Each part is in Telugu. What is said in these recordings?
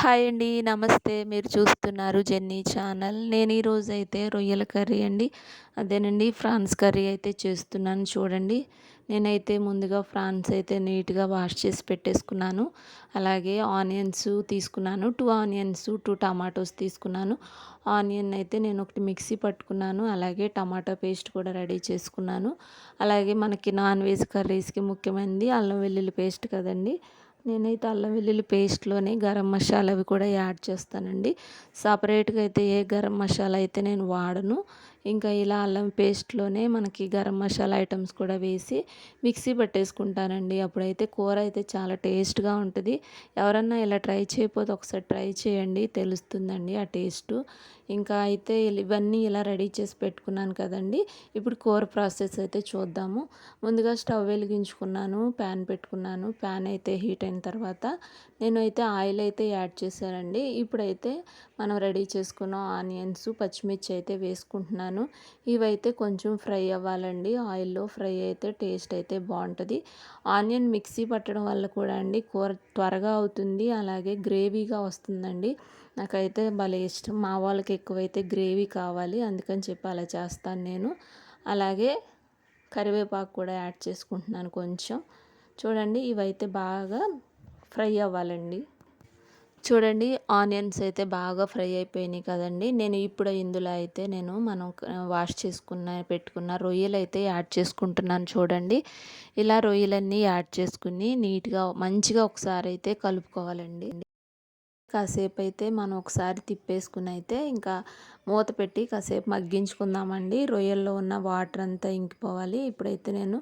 హాయ్ అండి నమస్తే. మీరు చూస్తున్నారు జెన్నీ ఛానల్. నేను ఈరోజు అయితే రొయ్యల కర్రీ అండి. అదేనండి ఫ్రాన్స్ కర్రీ అయితే చేస్తున్నాను చూడండి. నేనైతే ముందుగా ఫ్రాన్స్ అయితే నీట్గా వాష్ చేసి పెట్టేసుకున్నాను. అలాగే ఆనియన్స్ తీసుకున్నాను. టూ ఆనియన్స్ టూ టమాటోస్ తీసుకున్నాను. ఆనియన్ అయితే నేను ఒకటి మిక్సీ పట్టుకున్నాను. అలాగే టమాటో పేస్ట్ కూడా రెడీ చేసుకున్నాను. అలాగే మనకి నాన్ వెజ్ కర్రీస్కి ముఖ్యమైనది అల్లం వెల్లుల్లి పేస్ట్ కదండి. నేనైతే అల్లం వెల్లుల్లి పేస్ట్లోనే గరం మసాలా అవి కూడా యాడ్ చేస్తానండి. సపరేట్గా అయితే ఏ గరం మసాలా అయితే నేను వాడను. ఇంకా ఇలా అల్లం పేస్ట్లోనే మనకి గరం మసాలా ఐటమ్స్ కూడా వేసి మిక్సీ పట్టేసుకుంటానండి. అప్పుడైతే కూర అయితే చాలా టేస్ట్గా ఉంటుంది. ఎవరన్నా ఇలా ట్రై చేయకపోతే ఒకసారి ట్రై చేయండి తెలుస్తుందండి ఆ టేస్ట్. ఇంకా అయితే ఇవన్నీ ఇలా రెడీ చేసి పెట్టుకున్నాను కదండి. ఇప్పుడు కూర ప్రాసెస్ అయితే చూద్దాము. ముందుగా స్టవ్ వెలిగించుకున్నాను ప్యాన్ పెట్టుకున్నాను. ప్యాన్ అయితే హీట్ అయిన తర్వాత నేను అయితే ఆయిల్ అయితే యాడ్ చేశానండి. ఇప్పుడైతే మనం రెడీ చేసుకున్న ఆనియన్స్ పచ్చిమిర్చి అయితే వేసుకుంటున్నాను. ఇవైతే కొంచెం ఫ్రై అవ్వాలండి. ఆయిల్లో ఫ్రై అయితే టేస్ట్ అయితే బాగుంటుంది. ఆనియన్ మిక్సీ పట్టడం వల్ల కూడా అండి కూర త్వరగా అవుతుంది. అలాగే గ్రేవీగా వస్తుందండి. నాకైతే భలే ఇష్టం. మా వాళ్ళకి ఎక్కువైతే గ్రేవీ కావాలి. అందుకని చెప్పి అలా చేస్తాను నేను. అలాగే కరివేపాకు కూడా యాడ్ చేసుకుంటున్నాను కొంచెం. చూడండి ఇవైతే బాగా ఫ్రై అవ్వాలండి. చూడండి ఆనియన్స్ అయితే బాగా ఫ్రై అయిపోయినాయి కదండి. నేను ఇప్పుడు ఇందులో అయితే నేను మనం వాష్ చేసుకున్న పెట్టుకున్న రొయ్యలు అయితే యాడ్ చేసుకుంటున్నాను చూడండి. ఇలా రొయ్యలన్నీ యాడ్ చేసుకుని నీట్గా మంచిగా ఒకసారి అయితే కలుపుకోవాలండి. కాసేపు అయితే మనం ఒకసారి తిప్పేసుకుని అయితే ఇంకా మూత పెట్టి కాసేపు మగ్గించుకుందామండి. రొయ్యల్లో ఉన్న వాటర్ అంతా ఇంకిపోవాలి. ఇప్పుడైతే నేను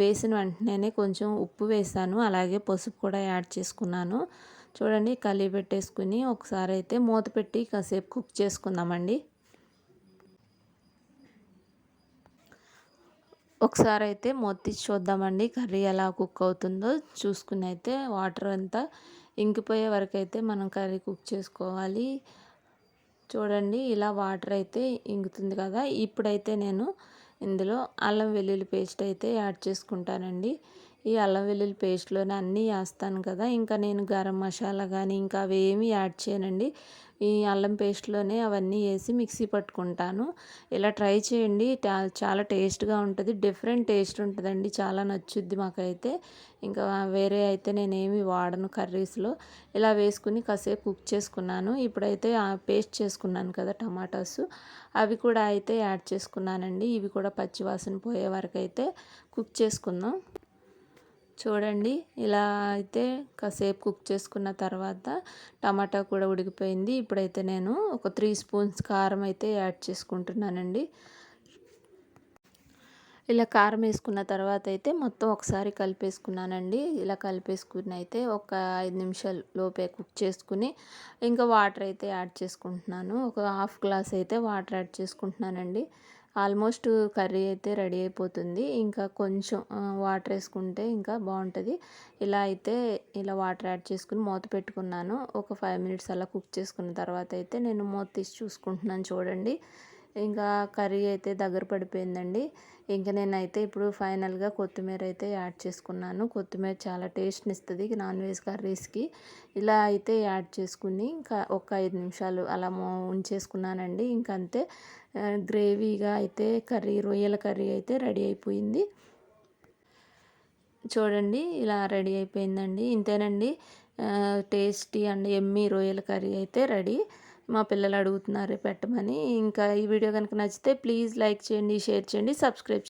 వేసిన వెంటనే కొంచెం ఉప్పు వేసాను. అలాగే పసుపు కూడా యాడ్ చేసుకున్నాను. చూడండి కలిపి పెట్టేసుకుని ఒకసారి అయితే మూత పెట్టి కాసేపు కుక్ చేసుకుందామండి. ఒకసారి అయితే మూత చూద్దామండి కర్రీ ఎలా కుక్ అవుతుందో. చూసుకుని అయితే వాటర్ అంతా ఇంకిపోయే వరకు అయితే మనం కర్రీ కుక్ చేసుకోవాలి. చూడండి ఇలా వాటర్ అయితే ఇంగుతుంది కదా. ఇప్పుడైతే నేను ఇందులో అల్లం వెల్లుల్లి పేస్ట్ అయితే యాడ్ చేసుకుంటానండి. ఈ అల్లం వెల్లుల్లి పేస్ట్లోనే అన్నీ వేస్తాను కదా. ఇంకా నేను గరం మసాలా కానీ ఇంకా అవి ఏమీ యాడ్ చేయనండి. ఈ అల్లం పేస్ట్లోనే అవన్నీ వేసి మిక్సీ పట్టుకుంటాను. ఇలా ట్రై చేయండి. చాలా టేస్ట్గా ఉంటుంది. డిఫరెంట్ టేస్ట్ ఉంటుందండి. చాలా నచ్చుద్ది మాకైతే. ఇంకా వేరే అయితే నేనేమి వాడను కర్రీస్లో. ఇలా వేసుకుని కాసేపు కుక్ చేసుకున్నాను. ఇప్పుడైతే పేస్ట్ చేసుకున్నాను కదా టమాటాస్. అవి కూడా అయితే యాడ్ చేసుకున్నానండి. ఇవి కూడా పచ్చివాసన పోయే వరకు అయితే కుక్ చేసుకుందాం. చూడండి. ఇలా అయితే కాసేపు కుక్ చేసుకున్న తర్వాత టమాటా కూడా ఉడికిపోయింది. ఇప్పుడైతే నేను ఒక త్రీ స్పూన్స్ కారం అయితే యాడ్ చేసుకుంటున్నానండి. ఇలా కారం వేసుకున్న తర్వాత అయితే మొత్తం ఒకసారి కలిపేసుకున్నానండి. ఇలా కలిపేసుకుని అయితే ఒక ఐదు నిమిషాలు లోపే కుక్ చేసుకుని ఇంకా వాటర్ అయితే యాడ్ చేసుకుంటున్నాను. ఒక హాఫ్ గ్లాస్ అయితే వాటర్ యాడ్ చేసుకుంటున్నానండి. ఆల్మోస్ట్ కర్రీ అయితే రెడీ అయిపోతుంది. ఇంకా కొంచెం వాటర్ వేసుకుంటే ఇంకా బాగుంటుంది. ఇలా అయితే ఇలా వాటర్ యాడ్ చేసుకుని మూత పెట్టుకున్నాను. ఒక ఫైవ్ మినిట్స్ అలా కుక్ చేసుకున్న తర్వాత అయితే నేను మూత తీసి చూసుకుంటున్నాను చూడండి. ఇంకా కర్రీ అయితే దగ్గర పడిపోయిందండి. ఇంకా నేనైతే ఇప్పుడు ఫైనల్గా కొత్తిమీర అయితే యాడ్ చేసుకున్నాను. కొత్తిమీర చాలా టేస్ట్ని ఇస్తుంది నాన్ వెజ్ కర్రీస్కి. ఇలా అయితే యాడ్ చేసుకుని ఇంకా ఒక ఐదు నిమిషాలు అలా ఉంచేసుకున్నానండి. ఇంకంతే. గ్రేవీగా అయితే కర్రీ రొయ్యల కర్రీ అయితే రెడీ అయిపోయింది. చూడండి ఇలా రెడీ అయిపోయిందండి. ఇంతేనండి. టేస్టీ అండ్ ఎమ్మీ రొయ్యల కర్రీ అయితే రెడీ. మా పిల్లలు అడుగుతున్నారు పెట్టమని. ఇంకా ఈ వీడియో కనుక నచ్చితే ప్లీజ్ లైక్ చేయండి షేర్ చేయండి సబ్స్క్రైబ్